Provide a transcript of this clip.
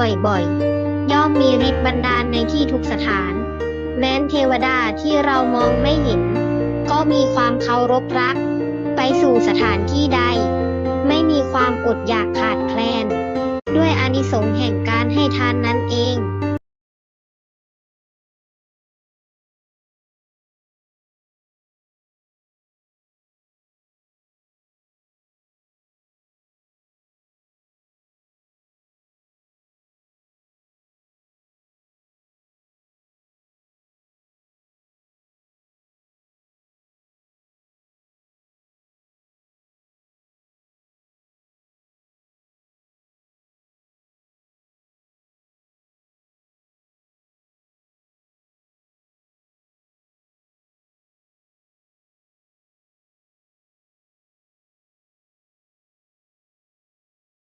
บ่อยๆ ย่อมมีฤทธิ์บันดาลในที่ทุกสถาน แม้นเทวดาที่เรามองไม่เห็น ก็มีความเคารพรัก ไปสู่สถานที่ใด ไม่มีความอดอยากขาดแคลน ด้วยอานิสงส์แห่งการให้ทานนั้นเอง